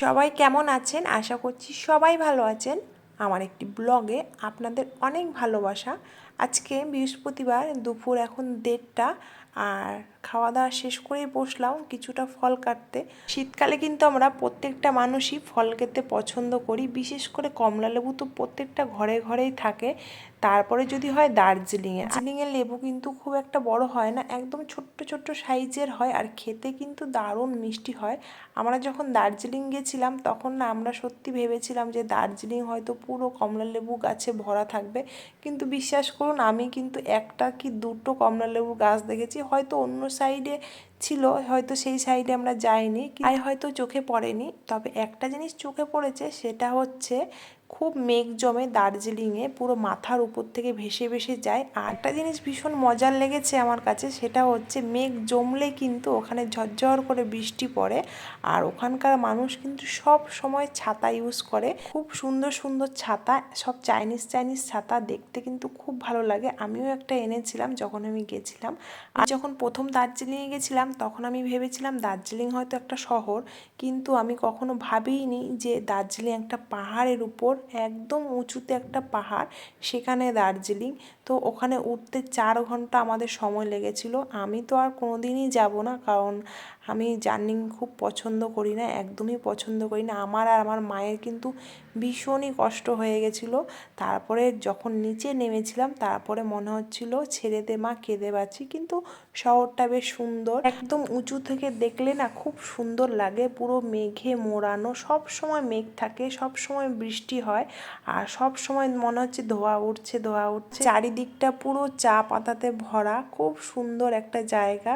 সবাই কেমন আছেন? আশা করছি সবাই ভালো আছেন। আমার একটি ব্লগে আপনাদের অনেক ভালোবাসা। আজকে বৃহস্পতিবার, দুপুর এখন দেড়টা। আর খাওয়া দাওয়া শেষ করেই বসলাম কিছুটা ফল কাটতে। শীতকালে কিন্তু আমরা প্রত্যেকটা মানুষই ফল খেতে পছন্দ করি, বিশেষ করে কমলা লেবু তো প্রত্যেকটা ঘরে ঘরেই থাকে। তারপরে যদি হয় দার্জিলিংয়ে। দার্জিলিংয়ের লেবু কিন্তু খুব একটা বড় হয় না, একদম ছোট্ট ছোট্ট সাইজের হয় আর খেতে কিন্তু দারুণ মিষ্টি হয়। আমরা যখন দার্জিলিং গেছিলাম তখন না আমরা সত্যি ভেবেছিলাম যে দার্জিলিং হয়তো পুরো কমলা লেবু গাছে ভরা থাকবে। কিন্তু বিশ্বাস করুন আমি কিন্তু একটা কি দুটো কমলা লেবু গাছ দেখেছি হয়তো অন্য সাইডে ছিল, হয়তো সেই সাইডে আমরা যাইনি আর হয়তো চোখে পড়েনি, তবে একটা জিনিস চোখে পড়েছে, সেটা হচ্ছে খুব মেঘ জমে দার্জিলিংয়ে পুরো মাথার উপর থেকে ভেসে ভেসে যায়। আর একটা জিনিস ভীষণ মজার লেগেছে আমার কাছে, সেটা হচ্ছে মেঘ জমলে কিন্তু ওখানে ঝরঝর করে বৃষ্টি পড়ে, আর ওখানকার মানুষ কিন্তু সব সময় ছাতা ইউজ করে। খুব সুন্দর সুন্দর ছাতা, সব চাইনিজ চাইনিজ ছাতা দেখতে কিন্তু খুব ভালো লাগে। আমিও একটা এনেছিলাম যখন আমি গেছিলাম। আর যখন প্রথম দার্জিলিংয়ে গেছিলাম তখন আমি ভেবেছিলাম দার্জিলিং হয়তো একটা শহর, কিন্তু আমি কখনো ভাবিনি যে দার্জিলিং একটা পাহাড়ের উপর, একদম উঁচুতে একটা পাহাড়, সেখানে দার্জিলিং। তো ওখানে উঠতে চার ঘণ্টা আমাদের সময় লেগেছিল। আমি তো আর কোনো দিনই যাব না, কারণ আমি জার্নি খুব পছন্দ করি না, একদমই পছন্দ করি না। আমার আর আমার মায়ের কিন্তু ভীষণই কষ্ট হয়ে গেছিল। তারপরে যখন নিচে নেমেছিলাম, তারপরে মনে হচ্ছিল, ছেড়ে দে মা, কেঁদে বাঁচি। কিন্তু শহরটা বেশ সুন্দর। একদম উঁচু থেকে দেখলে না খুব সুন্দর লাগে। পুরো মেঘে মোড়ানো, সব সময় মেঘ থাকে, সব সময় বৃষ্টি হয় আর সব সময় মনে হচ্ছে ধোয়া উঠছে ধোয়া উঠছে। চারিদিকটা পুরো চা পাতাতে ভরা, খুব সুন্দর একটা জায়গা।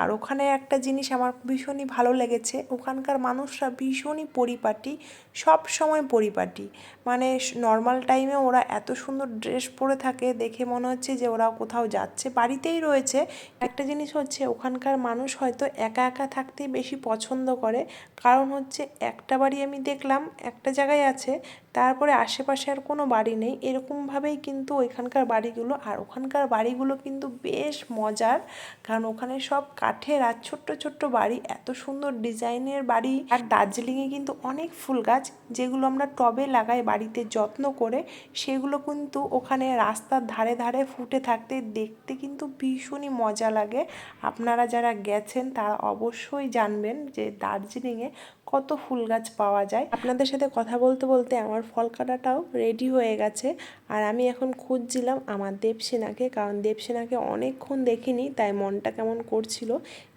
আর ওখানে একটা জিনিস আমার ভীষণই ভালো লেগেছে, ওখানকার মানুষরা ভীষণই পরিপাটি, সব সময় পরিপাটি। মানে নর্মাল টাইমে ওরা এত সুন্দর ড্রেস পরে থাকে, দেখে মনে হচ্ছে যে ওরা কোথাও যাচ্ছে, বাড়িতেই রয়েছে। একটা জিনিস হচ্ছে ওখানকার মানুষ হয়তো একা একা থাকতেই বেশি পছন্দ করে। কারণ হচ্ছে একটা বাড়ি আমি দেখলাম, একটা জায়গায় আছে তারপরে আশেপাশে আর কোনো বাড়ি নেই। এরকমভাবেই কিন্তু ওইখানকার বাড়িগুলো। আর ওখানকার বাড়িগুলো কিন্তু বেশ মজার। কারণ ওখানে সব কাঠের আর ছোট্ট ছোট্ট বাড়ি। এত সুন্দর ডিজাইনের বাড়ি। আর দার্জিলিংয়ে কিন্তু অনেক ফুল গাছ, যেগুলো আমরা টবে লাগাই বাড়িতে যত্ন করে। সেগুলো কিন্তু ওখানে রাস্তার ধারে ধারে ফুটে থাকতে দেখতে কিন্তু ভীষণই মজা লাগে। আপনারা যারা গেছেন, তারা অবশ্যই জানবেন যে দার্জিলিংয়ে কত ফুল গাছ পাওয়া যায়। আপনাদের সাথে কথা বলতে বলতে আমার ফল কাটাটাও রেডি হয়ে গেছে। আর আমি এখন খুঁজছিলাম আমার দেবসেনাকে, কারণ দেবসেনাকে অনেকক্ষণ দেখিনি, তাই মনটা কেমন করছিল।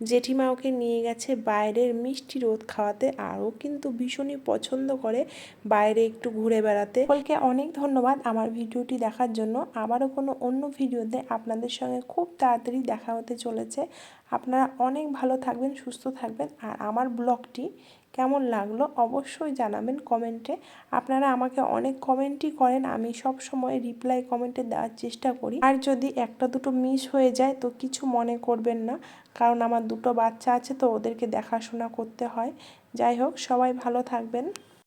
জেঠিমা ওকে নিয়ে গেছে বাইরের মিষ্টি রোদ খাওয়াতে আরও কিন্তু ভীষণই পছন্দ করে বাইরে একটু ঘুরে বেড়াতে। সকলকে অনেক ধন্যবাদ আমার ভিডিওটি দেখার জন্য। আবারও কোনো অন্য ভিডিওতে আপনাদের সঙ্গে খুব তাড়াতাড়ি দেখা হতে চলেছে। আপনারা অনেক ভালো থাকবেন, সুস্থ থাকবেন। আর আমার ব্লগটি কেমন লাগল অবশ্যই জানাবেন কমেন্টে। আপনারা আমাকে অনেক কমেন্টই করেন, আমি সব সময় রিপ্লাই কমেন্টে দেওয়ার চেষ্টা করি। আর যদি একটা দুটো মিস হয়ে যায় তো কিছু মনে করবেন না, কারণ আমার দুটো বাচ্চা আছে তো ওদেরকে দেখাশোনা করতে হয়। যাই হোক, সবাই ভালো থাকবেন।